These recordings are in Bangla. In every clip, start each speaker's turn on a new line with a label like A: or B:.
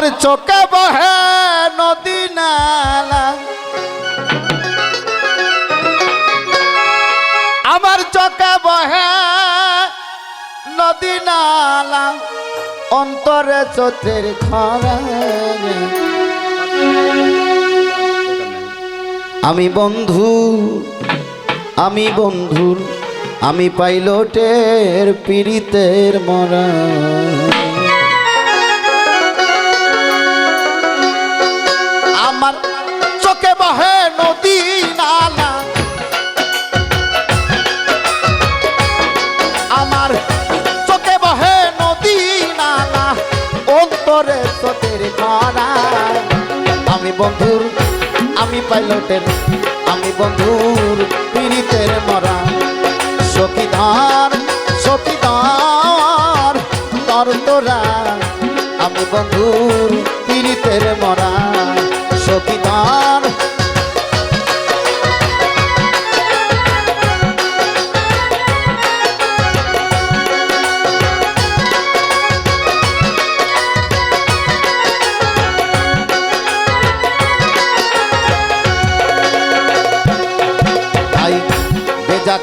A: আমার চোখে বহে নদী নালা। আমার চোখে বহে নদী নালা। অন্তরে চোখের খরা আমি বন্ধু, আমি বন্ধুর আমি পাইলটের পীড়িতের মরা। বন্ধুর, আমি পাইলটের, আমি বন্ধুর পীড়িতের মরা। সখীধার সখীধার তর তোরা, আমি বন্ধুর পীড়িতের মরা।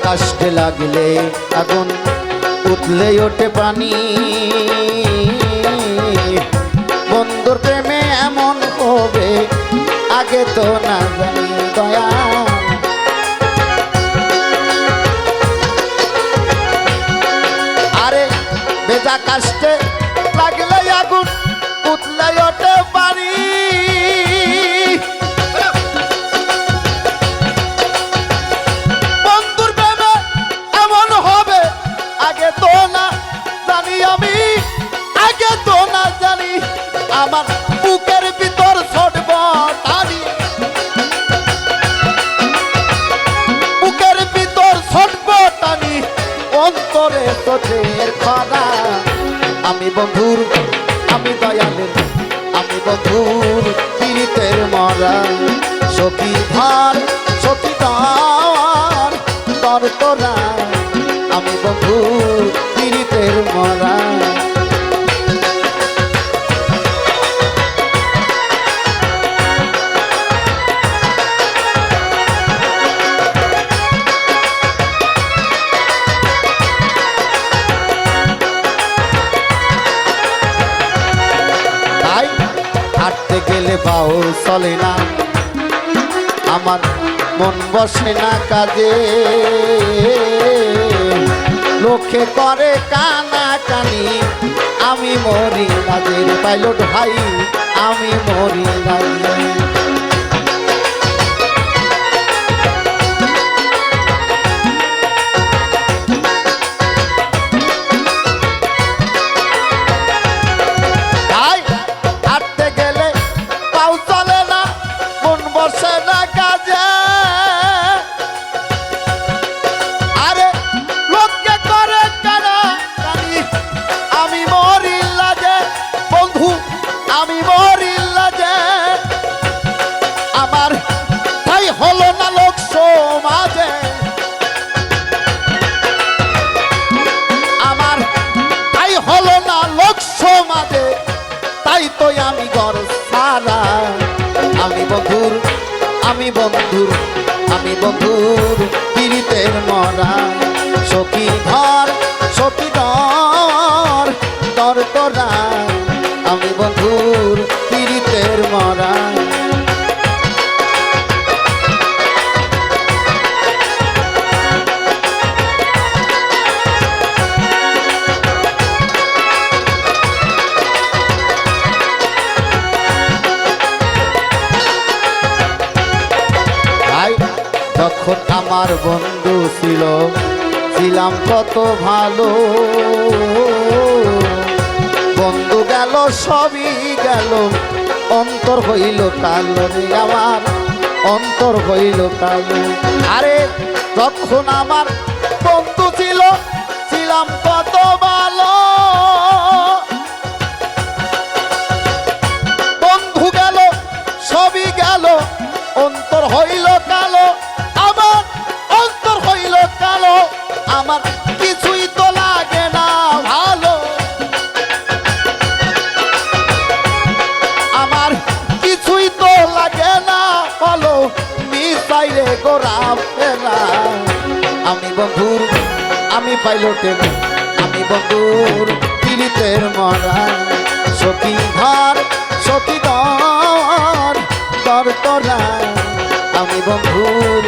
A: কাষ্টে লাগলে আগুন উতলে ওঠে পানি। বন্ধুর প্রেমে এমন হবে আগে তো না জানি। আমার বুকের ভিতর ছটব টানি বুকের ভিতর ছটব টানি অন্তরে তোদের খরা। আমি বন্ধুর, আমি দয়ালের, আমি বন্ধুর পীড়িতের মরা। সখী ধার সখী ধার তর তোরা। আমি বন্ধুর পীড়িতের মরা। হাঁটতে গেলে বাউ চলে না। আমার মন বসে না কাজে। লোকে করে কানা কানি আমি মরি রাজের পাইলট ভাই, আমি মরি রাজে সমাজে তাই তো আমি ঘর সারা। আমি বন্ধুর আমি বন্ধুর আমি বন্ধুর পীড়িতের মরা। সখী ঘর সখী ঘর দর তোরা আমি বন্ধুর পীড়িতের মরা। যখন আমার বন্ধু ছিল। ছিলাম কত ভালো। বন্ধু গেল, সবই গেল। অন্তর হইল কালো আমার, অন্তর হইল কালো। আরে তখন আমার বন্ধু ছিল আমার কিছুই তো লাগে না, ভালো। আমার কিছুই তো লাগে না, ভালো। মিসাইলে গোড়াবে না। আমি বন্ধুর, আমি পাইলটে আমি বন্ধুর পীড়িতের মরা সখী ঘর সখী দর তর আমি বন্ধুর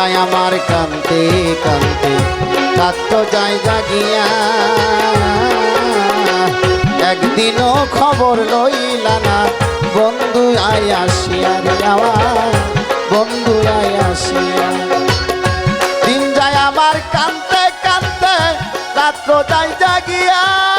A: যায় আমার কান্তে কান্তে। রাত যায় জাগিয়া। একদিনও খবর লইলা না। বন্ধু আই আসিয়া রে আমার বন্ধু আই আসিয়া। দিন যায় আমার কান্তে কান্তে, রাত্র যায় জাগিয়া।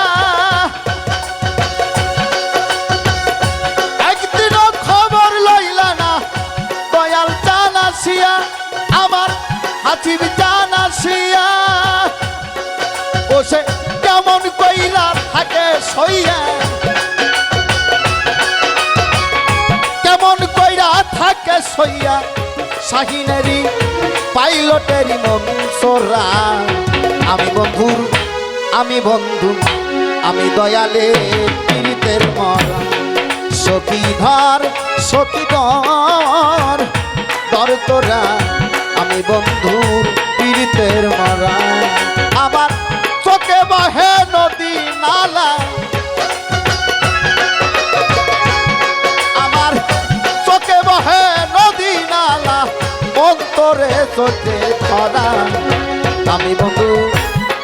A: থাকে সইয়া। কেমন কইরা থাকে সইয়া সোরা আমি বন্ধুর আমি বন্ধু, আমি দয়ালে পীড়িতের মরা সখী ধর সখী ধর ধর তোরা। আমি বন্ধুর পীড়িতের মরা। আমার চোখে বহে নালা। আমার চোখে বহে নদী নালা, অন্তরে চোখে খরা। আমি বন্ধু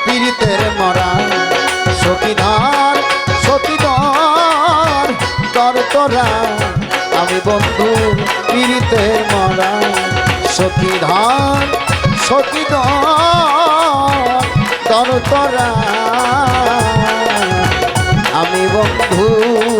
A: পীড়িতের মরা সখী ধর সখী তোরা। আমি বন্ধু পীড়িতের মরা সখী ধর সখী তর। বন্ধু।